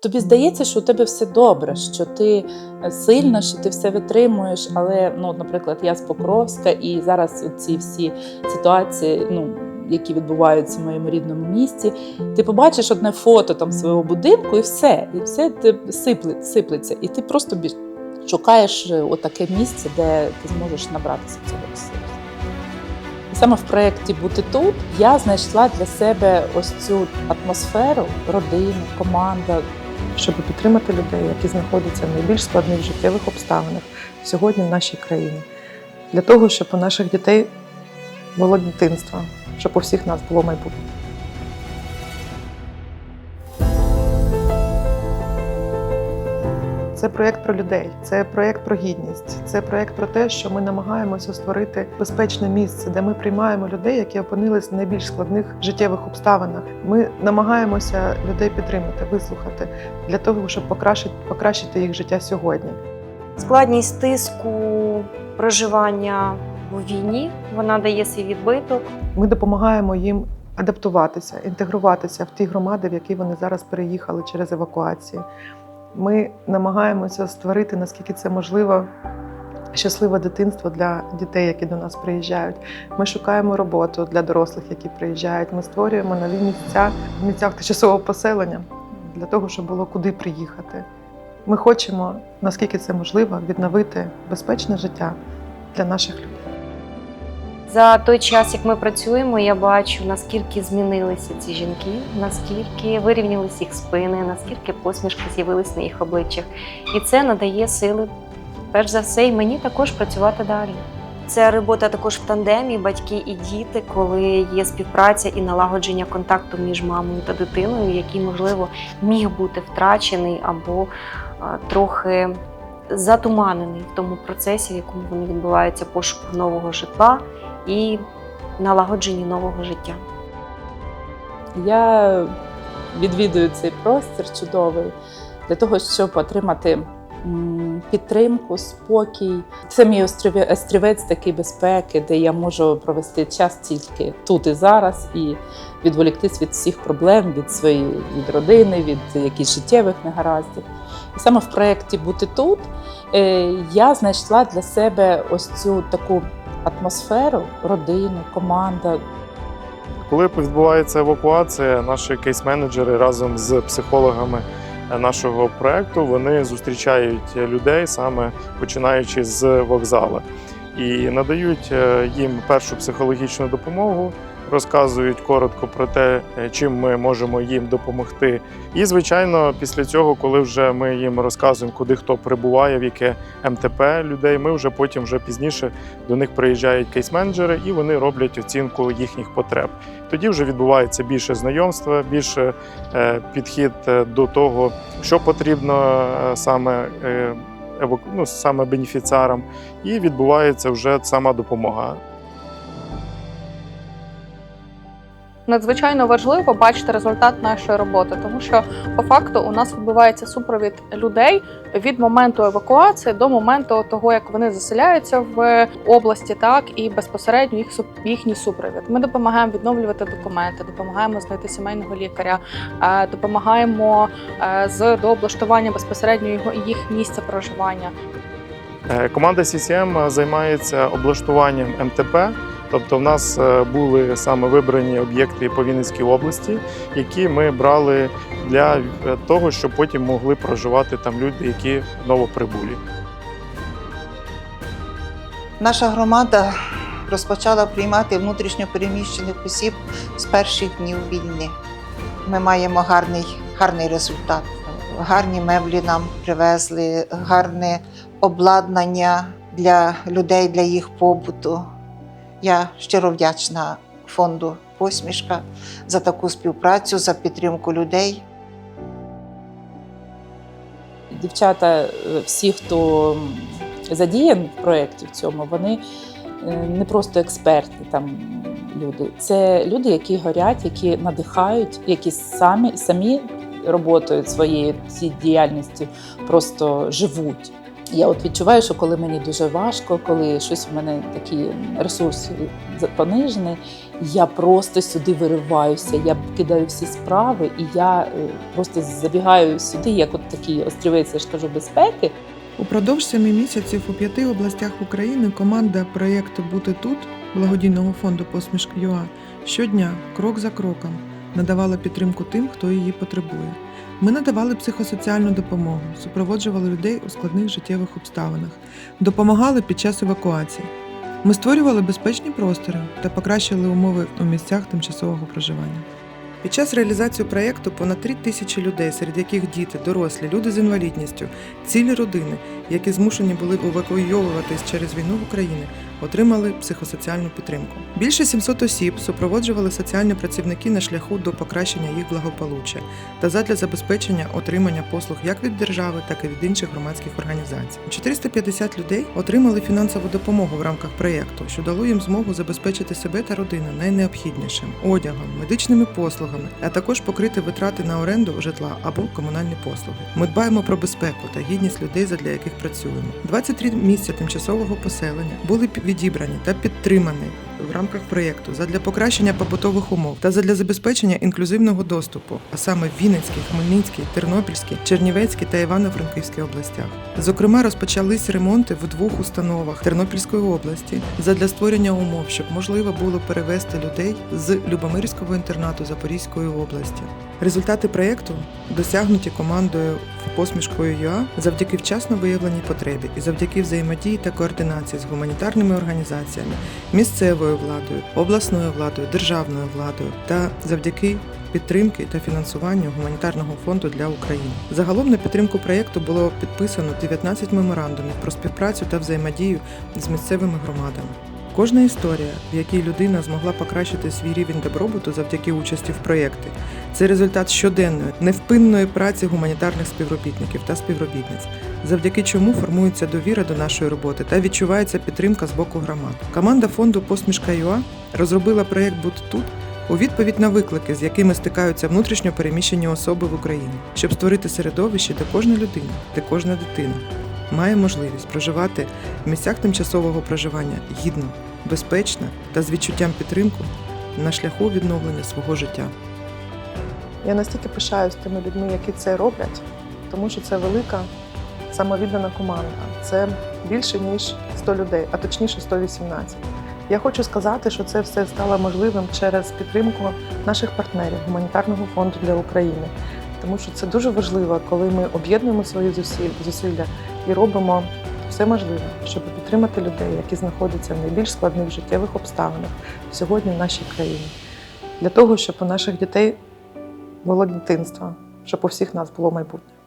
тобі здається, що у тебе все добре, що ти е, сильна, що ти все витримуєш. Але, ну, наприклад, я з Покровська, і зараз ці всі ситуації, ну. Які відбуваються в моєму рідному місті, ти побачиш одне фото там свого будинку, і все, і все сипле, сиплеться. І ти просто шукаєш е, отаке місце, де ти зможеш набратися цього ресурсу. Саме в проєкті Бути тут я знайшла для себе ось цю атмосферу, родину, команда, щоб підтримати людей, які знаходяться в найбільш складних життєвих обставинах сьогодні в нашій країні, для того, щоб у наших дітей було дитинство, щоб у всіх нас було майбутнє. Це проєкт про людей, це проєкт про гідність, це проєкт про те, що ми намагаємося створити безпечне місце, де ми приймаємо людей, які опинились в найбільш складних життєвих обставинах. Ми намагаємося людей підтримати, вислухати для того, щоб покращити, покращити їх життя сьогодні. Складність тиску проживання в війні вона дає свій відбиток. Ми допомагаємо їм адаптуватися, інтегруватися в ті громади, в які вони зараз переїхали через евакуації. Ми намагаємося створити, наскільки це можливо, щасливе дитинство для дітей, які до нас приїжджають. Ми шукаємо роботу для дорослих, які приїжджають. Ми створюємо нові місця в місцях тимчасового поселення для того, щоб було куди приїхати. Ми хочемо, наскільки це можливо, відновити безпечне життя для наших людей. За той час, як ми працюємо, я бачу, наскільки змінилися ці жінки, наскільки вирівнялись їх спини, наскільки посмішки з'явились на їх обличчях. І це надає сили, перш за все, і мені також працювати далі. Це робота також в тандемі, батьки і діти, коли є співпраця і налагодження контакту між мамою та дитиною, який, можливо, міг бути втрачений або трохи затуманений в тому процесі, в якому вони відбуваються пошуку нового житла і налагодженні нового життя. Я відвідую цей простір чудовий для того, щоб отримати підтримку, спокій. Це мій острівець такий безпеки, де я можу провести час тільки тут і зараз і відволіктись від всіх проблем, від своєї від родини, від якихось життєвих негараздів. І саме в проєкті Бути тут е, я знайшла для себе ось цю таку атмосферу, родину, команда, Коли відбувається евакуація, наші кейс-менеджери разом з психологами нашого проекту вони зустрічають людей саме починаючи з вокзалу і надають е, їм першу психологічну допомогу, розказують коротко про те, е, чим ми можемо їм допомогти. І, звичайно, після цього, коли вже ми їм розказуємо, куди хто прибуває, в яке МТП людей, ми вже потім вже пізніше до них приїжджають кейс-менеджери і вони роблять оцінку їхніх потреб. Тоді вже відбувається більше знайомства, більше е, підхід е, до того, що потрібно саме, ну, саме бенефіціарам, і відбувається вже сама допомога. Надзвичайно важливо бачити результат нашої роботи, тому що по факту у нас відбувається супровід людей від моменту евакуації до моменту того, як вони заселяються в області, так і безпосередньо їх їхній супровід. Ми допомагаємо відновлювати документи, допомагаємо знайти сімейного лікаря, е, допомагаємо е, з дооблаштування безпосередньо його їх місця проживання. Е, Команда CCM займається облаштуванням МТП. Тобто, в нас е, були саме вибрані об'єкти по Вінницькій області, які ми брали для е, того, щоб потім могли проживати там люди, які новоприбулі. Наша громада розпочала приймати внутрішньо переміщених осіб з перших днів війни. Ми маємо гарний, гарний результат. Гарні меблі нам привезли, гарне обладнання для людей, для їх побуту. Я щиро вдячна фонду Посмішка за таку співпрацю, за підтримку людей. дівчата, е, всі, хто задіян в проєкті в цьому, вони е, не просто експерти, там люди. Це люди, які горять, які надихають, які самі самі роботою своєю цією діяльністю просто живуть. Я от відчуваю, що коли мені дуже важко, коли щось у мене такі ресурс за- понижений, я просто сюди вириваюся. Я кидаю всі справи, і я е, просто забігаю сюди, як от такий острівець, я ж кажу, безпеки. Упродовж семи місяців у п'яти областях України команда проєкту Бути тут благодійного фонду Посмішка ЮА щодня, крок за кроком, надавала підтримку тим, хто її потребує. Ми надавали психосоціальну допомогу, супроводжували людей у складних життєвих обставинах, допомагали під час евакуації. Ми створювали безпечні простори та покращили умови у місцях тимчасового проживання. Під час реалізації проєкту понад 3 тисячі людей, серед яких діти, дорослі, люди з інвалідністю, цілі родини, які змушені були евакуйовуватись через війну в Україні, отримали психосоціальну підтримку. Більше 700 осіб супроводжували соціальні працівники на шляху до покращення їх благополуччя та задля забезпечення отримання послуг як від держави, так і від інших громадських організацій. 450 людей отримали фінансову допомогу в рамках проєкту, що дало їм змогу забезпечити себе та родину найнеобхіднішим одягом, медичними послугами, а також покрити витрати на оренду житла або комунальні послуги. Ми дбаємо про безпеку та гідність людей, задля яких працюємо. 23 місця тимчасового поселення були відібрані та підтримані в рамках проєкту задля покращення побутових умов та задля забезпечення інклюзивного доступу, а саме в Вінницькій, Хмельницькій, Тернопільській, Чернівецькій та Івано-Франківській областях. Зокрема, розпочались ремонти в двох установах Тернопільської області задля створення умов, щоб можливо було перевести людей з Любомирського інтернату Запорізької області. Результати проєкту досягнуті командою посмішкою ЮА завдяки вчасно виявленій потребі і завдяки взаємодії та координації з гуманітарними організаціями, місцевою владою, обласною владою, державною владою та завдяки підтримки та фінансуванню гуманітарного фонду для України. Загалом на підтримку проєкту було підписано 19 меморандумів про співпрацю та взаємодію з місцевими громадами. Кожна історія, в якій людина змогла покращити свій рівень добробуту завдяки участі в проєкті, це результат щоденної невпинної праці гуманітарних співробітників та співробітниць, завдяки чому формується довіра до нашої роботи та відчувається підтримка з боку громад. Команда фонду Посмішка ЮА розробила проєкт Бути тут у відповідь на виклики, з якими стикаються внутрішньо переміщені особи в Україні, щоб створити середовище, де кожна людина, де кожна дитина має можливість проживати в місцях тимчасового проживання гідно, безпечно та з відчуттям підтримку на шляху відновлення свого життя. Я настільки пишаюсь тими людьми, які це роблять, тому що це велика самовіддана команда. Це більше ніж 100 людей, а точніше 118. Я хочу сказати, що це все стало можливим через підтримку наших партнерів гуманітарного фонду для України. Тому що це дуже важливо, коли ми об'єднуємо свої зусилля і робимо все можливе, щоб підтримати людей, які знаходяться в найбільш складних життєвих обставинах сьогодні в нашій країні, для того, щоб у наших дітей було дитинство, щоб у всіх нас було майбутнє.